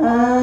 อั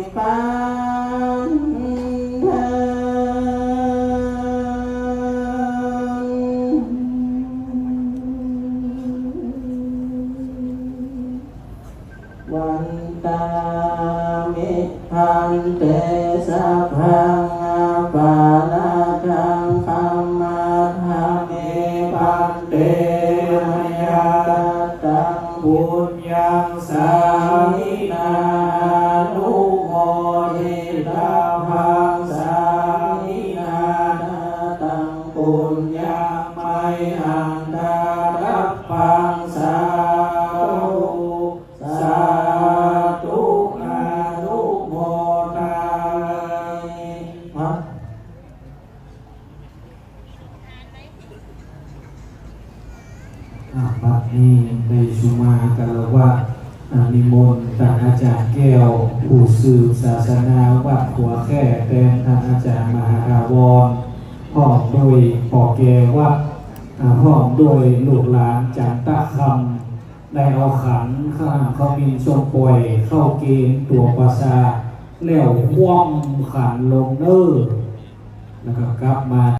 นิพพานเถิดวันตามิพันเตสัพพังอาปาลาจังคัมมาธาเมพันเตมยาตังบุญยังสา ภังสามินาตังปุญญาไม่อันตารับฟังสาธุสาธุอานุโมทามิฮะบัดนี้ได้ชุมากัลวว่า นิมนต์ท่านอาจารย์แก้ว ผู้สืบศาสนาวัดหัวแค่เป็นท่านอาจารย์มหาดาวรพร้อมโดยปอแกวัดอ่าพร้อมโดยลูกหลานจากตะคำได้เอาขันข้างเขามีทรงป่วยเข้าเกณฑ์ตัวประสาแล้วคว่ำขันลงเนอร์แล้วก็กลับมา